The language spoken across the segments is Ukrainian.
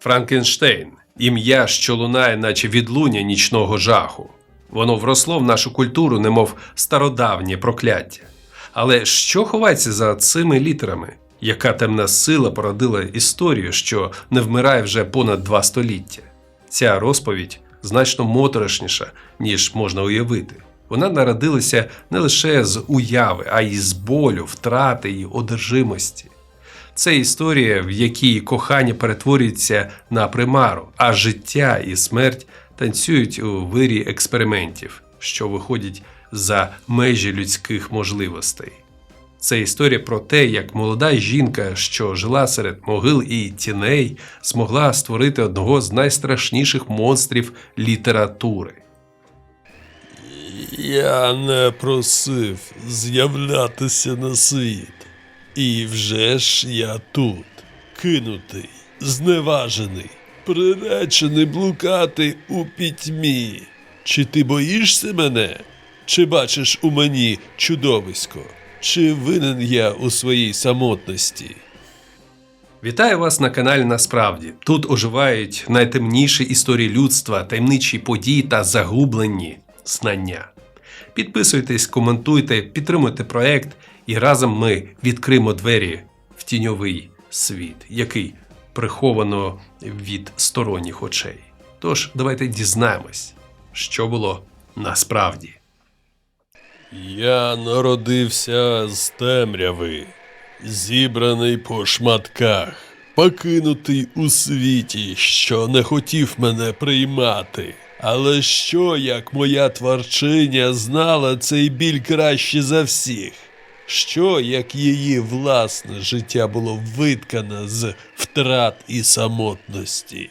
Франкенштейн ім'я, що лунає, наче відлуння нічного жаху. Воно вросло в нашу культуру, немов стародавнє прокляття. Але що ховається за цими літерами? Яка темна сила породила історію, що не вмирає вже понад два століття? Ця розповідь значно моторошніша, ніж можна уявити. Вона народилася не лише з уяви, а й з болю, втрати і одержимості. Це історія, в якій кохання перетворюється на примару, а життя і смерть танцюють у вирі експериментів, що виходять за межі людських можливостей. Це історія про те, як молода жінка, що жила серед могил і тіней, змогла створити одного з найстрашніших монстрів літератури. Я не просив з'являтися на світ. І вже ж я тут, кинутий, зневажений, приречений блукати у пітьмі. Чи ти боїшся мене? Чи бачиш у мені чудовисько? Чи винен я у своїй самотності? Вітаю вас на каналі Насправді. Тут оживають найтемніші історії людства, таємничі події та загублені знання. Підписуйтесь, коментуйте, підтримуйте проект, і разом ми відкриємо двері в тіньовий світ, який приховано від сторонніх очей. Тож давайте дізнаємось, що було насправді. Я народився з темряви, зібраний по шматках, покинутий у світі, що не хотів мене приймати. Але що, як моя творчиня знала цей біль краще за всіх? Що, як її власне життя було виткане з втрат і самотності?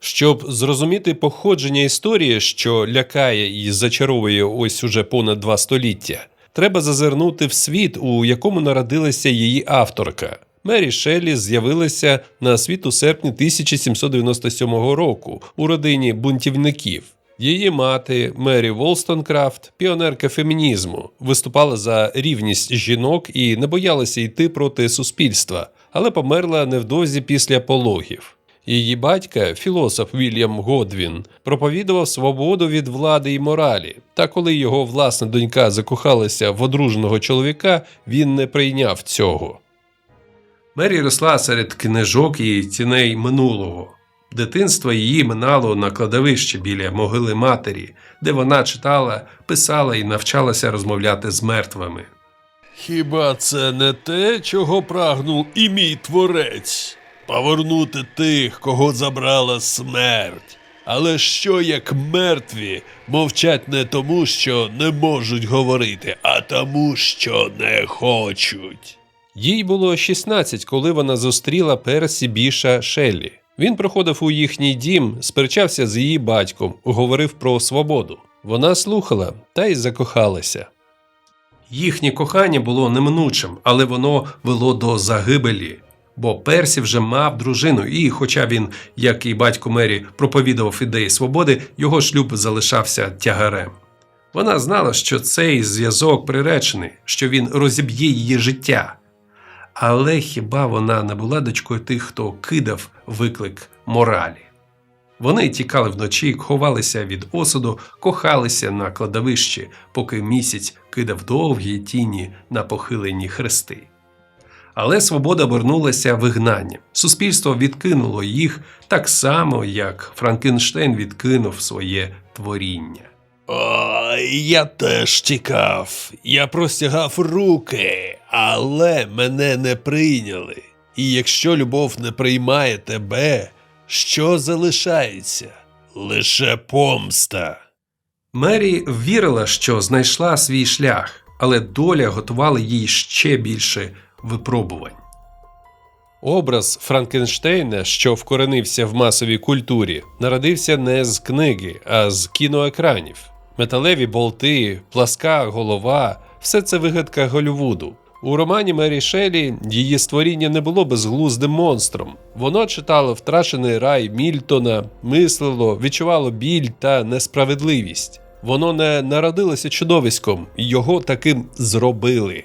Щоб зрозуміти походження історії, що лякає і зачаровує ось уже понад два століття, треба зазирнути в світ, у якому народилася її авторка. Мері Шеллі з'явилася на світ у серпні 1797 року у родині бунтівників. Її мати Мері Волстонкрафт, піонерка фемінізму, виступала за рівність жінок і не боялася йти проти суспільства, але померла невдовзі після пологів. Її батька, філософ Вільям Годвін, проповідував свободу від влади і моралі. Та коли його власна донька закохалася в одруженого чоловіка, він не прийняв цього. Мері росла серед книжок і тіней минулого. Дитинство її минало на кладовищі біля могили матері, де вона читала, писала і навчалася розмовляти з мертвими. Хіба це не те, чого прагнув і мій творець? Повернути тих, кого забрала смерть. Але що як мертві мовчать не тому, що не можуть говорити, а тому, що не хочуть. Їй було 16, коли вона зустріла Персі Біша Шеллі. Він приходив у їхній дім, сперечався з її батьком, говорив про свободу. Вона слухала та й закохалася. Їхнє кохання було неминучим, але воно вело до загибелі. Бо Персі вже мав дружину, і, хоча він, як і батько Мері, проповідував ідеї свободи, його шлюб залишався тягарем. Вона знала, що цей зв'язок приречений, що він розіб'є її життя. Але хіба вона не була дочкою тих, хто кидав виклик моралі? Вони тікали вночі, ховалися від осуду, кохалися на кладовищі, поки місяць кидав довгі тіні на похилені хрести. Але свобода обернулася вигнанням. Суспільство відкинуло їх так само, як Франкенштейн відкинув своє творіння. О, я теж тікав. Я простягав руки, але мене не прийняли. І якщо любов не приймає тебе, що залишається? Лише помста. Мері вірила, що знайшла свій шлях, але доля готувала їй ще більше випробувань. Образ Франкенштейна, що вкоренився в масовій культурі, народився не з книги, а з кіноекранів. Металеві болти, пласка голова все це вигадка Голлівуду. У романі Мері Шелі її створіння не було безглуздим монстром. Воно читало втрачений рай Мільтона, мислило, відчувало біль та несправедливість. Воно не народилося чудовиськом, його таким зробили.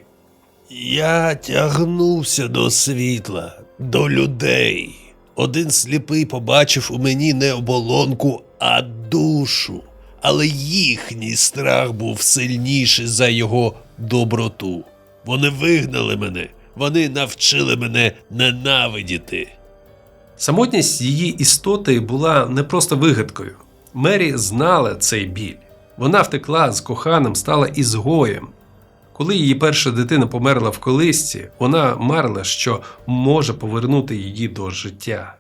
Я тягнувся до світла, до людей, Один сліпий побачив у мені не оболонку, а душу. Але їхній страх був сильніший за його доброту. Вони вигнали мене, вони навчили мене ненавидіти. Самотність її істоти була не просто вигадкою. Мері знала цей біль. Вона втекла з коханим, стала ізгоєм. Коли її перша дитина померла в колисці, вона марила, що може повернути її до життя.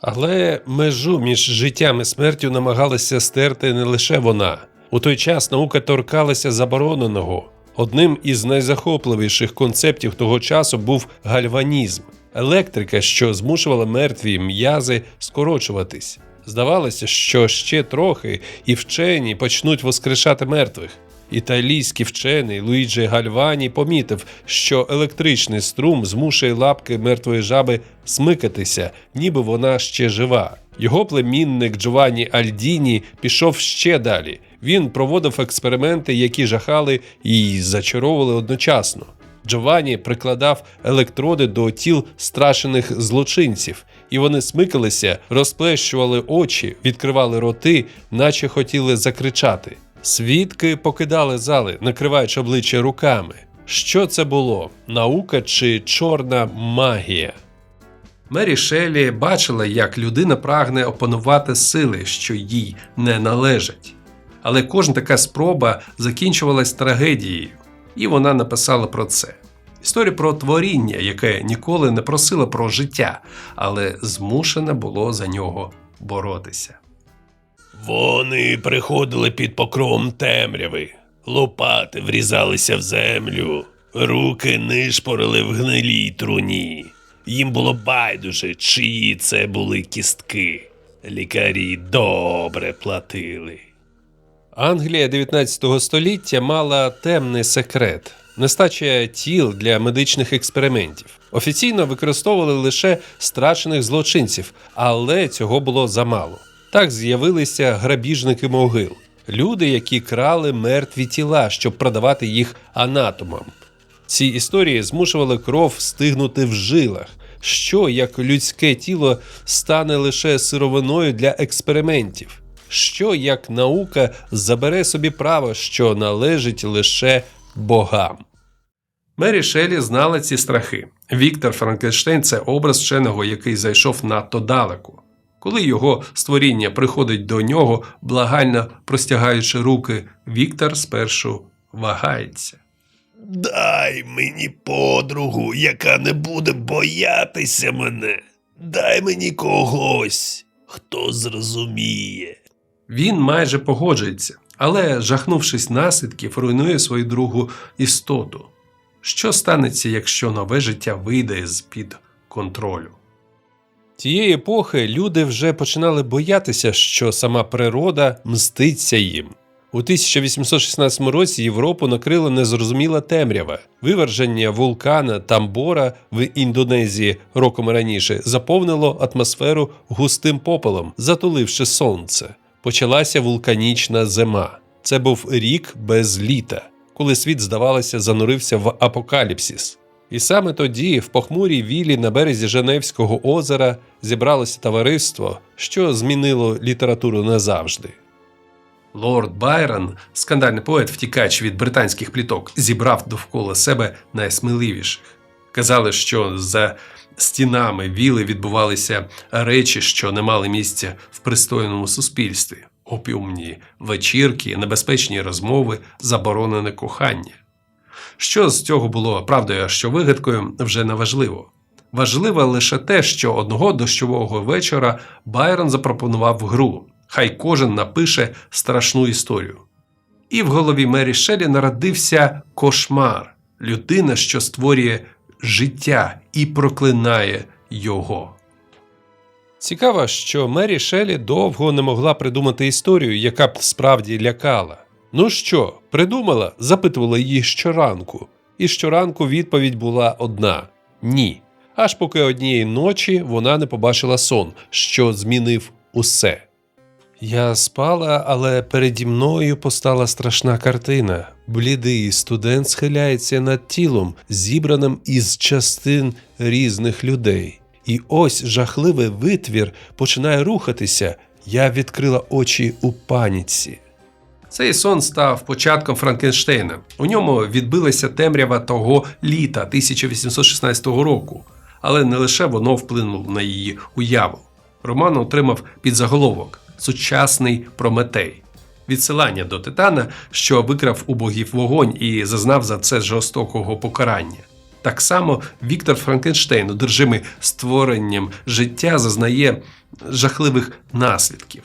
Але межу між життям і смертю намагалася стерти не лише вона. У той час наука торкалася забороненого. Одним із найзахопливіших концептів того часу був гальванізм електрика, що змушувала мертві м'язи скорочуватись. Здавалося, що ще трохи і вчені почнуть воскрешати мертвих. Італійський вчений Луїджі Гальвані помітив, що електричний струм змушує лапки мертвої жаби смикатися, ніби вона ще жива. Його племінник Джованні Альдіні пішов ще далі. Він проводив експерименти, які жахали і зачаровували одночасно. Джованні прикладав електроди до тіл страшених злочинців, і вони смикалися, розплещували очі, відкривали роти, наче хотіли закричати. Свідки покидали зали, накриваючи обличчя руками. Що це було? Наука чи чорна магія? Мері Шелі бачила, як людина прагне опанувати сили, що їй не належать. Але кожна така спроба закінчувалась трагедією, і вона написала про це. Історія про творіння, яке ніколи не просило про життя, але змушене було за нього боротися. Вони приходили під покровом темряви, лопати врізалися в землю, руки нишпорили в гнилій труні. Їм було байдуже, чиї це були кістки. Лікарі добре платили. Англія 19 століття мала темний секрет нестача тіл для медичних експериментів. Офіційно використовували лише страчених злочинців, але цього було замало. Так з'явилися грабіжники могил, люди, які крали мертві тіла, щоб продавати їх анатомам. Ці історії змушували кров стигнути в жилах, що як людське тіло стане лише сировиною для експериментів, що як наука забере собі право, що належить лише богам. Мері Шелі знала ці страхи. Віктор Франкенштейн це образ вченого, який зайшов надто далеко. Коли його створіння приходить до нього, благально простягаючи руки, Віктор спершу вагається. Дай мені подругу, яка не буде боятися мене. Дай мені когось, хто зрозуміє. Він майже погоджується, але, жахнувшись наслідків, руйнує свою другу істоту. Що станеться, якщо нове життя вийде з під контролю? Тієї епохи люди вже починали боятися, що сама природа мститься їм. У 1816 році Європу накрила незрозуміла темрява. Виверження вулкана Тамбора в Індонезії роком раніше заповнило атмосферу густим попелом, затуливши сонце. Почалася вулканічна зима. Це був рік без літа, коли світ, здавалося, занурився в апокаліпсис. І саме тоді, в похмурій вілі на березі Женевського озера, зібралося товариство, що змінило літературу назавжди. Лорд Байрон, скандальний поет, втікач від британських пліток, зібрав довкола себе найсміливіших. Казали, що за стінами віли відбувалися речі, що не мали місця в пристойному суспільстві: опіумні вечірки, небезпечні розмови, заборонене кохання. Що з цього було правдою, а що вигадкою, вже не важливо. Важливо лише те, що одного дощового вечора Байрон запропонував гру. Хай кожен напише страшну історію. І в голові Мері Шелі народився кошмар людина, що створює життя і проклинає його. Цікаво, що Мері Шелі довго не могла придумати історію, яка б справді лякала. Ну що, придумала? запитувала її щоранку. І щоранку відповідь була одна ні. Аж поки однієї ночі вона не побачила сон, що змінив усе. Я спала, але переді мною постала страшна картина. Блідий студент схиляється над тілом, зібраним із частин різних людей. І ось жахливий витвір починає рухатися. Я відкрила очі у паніці. Цей сон став початком Франкенштейна. У ньому відбилася темрява того літа 1816 року, але не лише воно вплинуло на її уяву. Роман отримав підзаголовок Сучасний Прометей. Відсилання до Титана, що викрав у богів вогонь і зазнав за це жорстокого покарання. Так само Віктор Франкенштейн, одержимий створенням життя, зазнає жахливих наслідків.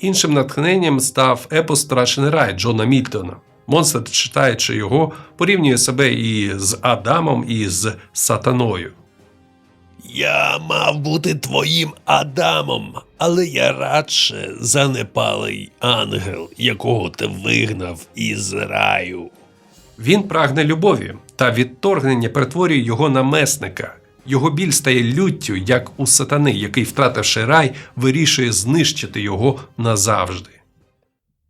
Іншим натхненням став епос Страшний рай Джона Мільтона. Монстр, читаючи його, порівнює себе і з Адамом, і з Сатаною. Я мав бути твоїм Адамом, але я радше занепалий ангел, якого ти вигнав із раю. Він прагне любові, та відторгнення перетворює його на месника. Його біль стає люттю, як у сатани, який, втративши рай, вирішує знищити його назавжди.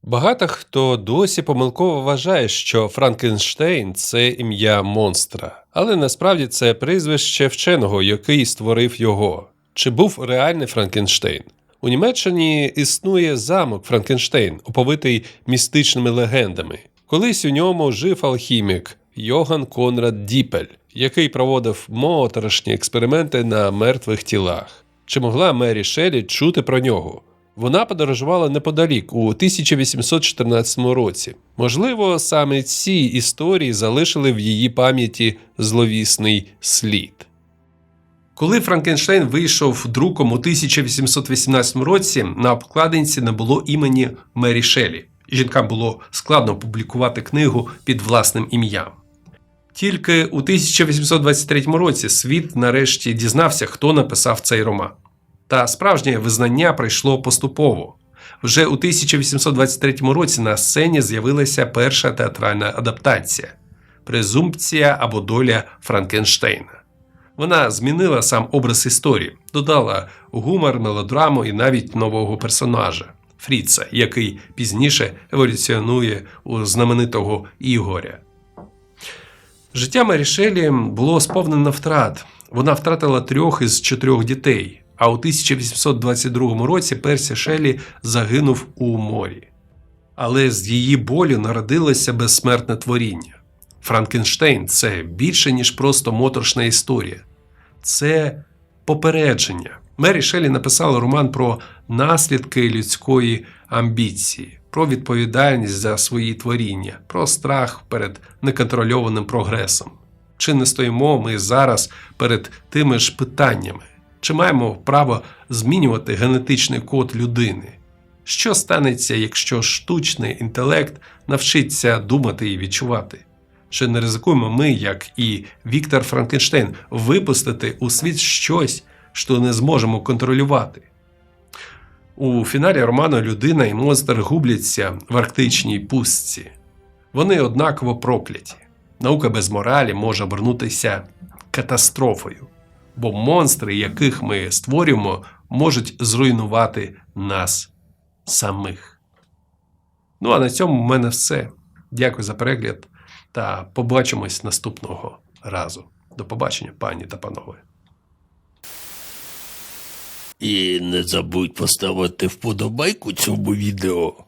Багато хто досі помилково вважає, що Франкенштейн це ім'я монстра, але насправді це прізвище вченого, який створив його. Чи був реальний Франкенштейн? У Німеччині існує замок Франкенштейн, оповитий містичними легендами. Колись у ньому жив алхімік Йоган Конрад Діпель, який проводив моторошні експерименти на мертвих тілах. Чи могла Мері Шелі чути про нього? Вона подорожувала неподалік у 1814 році. Можливо, саме ці історії залишили в її пам'яті зловісний слід. Коли Франкенштейн вийшов друком у 1818 році, на обкладинці не було імені Мері Шелі. Жінкам було складно публікувати книгу під власним ім'ям. Тільки у 1823 році світ нарешті дізнався, хто написав цей роман. Та справжнє визнання прийшло поступово. Вже у 1823 році на сцені з'явилася перша театральна адаптація Презумпція або доля Франкенштейна. Вона змінила сам образ історії, додала гумор, мелодраму і навіть нового персонажа Фріца, який пізніше еволюціонує у знаменитого Ігоря. Життя Мері Шелі було сповнено втрат. Вона втратила трьох із чотирьох дітей. А у 1822 році Персі Шелі загинув у морі. Але з її болю народилося безсмертне творіння. Франкенштейн це більше, ніж просто моторошна історія. Це попередження. Мері Шелі написала роман про наслідки людської амбіції, про відповідальність за свої творіння, про страх перед неконтрольованим прогресом. Чи не стоїмо ми зараз перед тими ж питаннями? Чи маємо право змінювати генетичний код людини? Що станеться, якщо штучний інтелект навчиться думати і відчувати? Чи не ризикуємо ми, як і Віктор Франкенштейн, випустити у світ щось, що не зможемо контролювати? У фіналі роману людина і монстр губляться в арктичній пустці. Вони однаково прокляті. Наука без моралі може обернутися катастрофою бо монстри, яких ми створюємо, можуть зруйнувати нас самих. Ну а на цьому в мене все. Дякую за перегляд та побачимось наступного разу. До побачення, пані та панове. І не забудь поставити вподобайку цьому відео.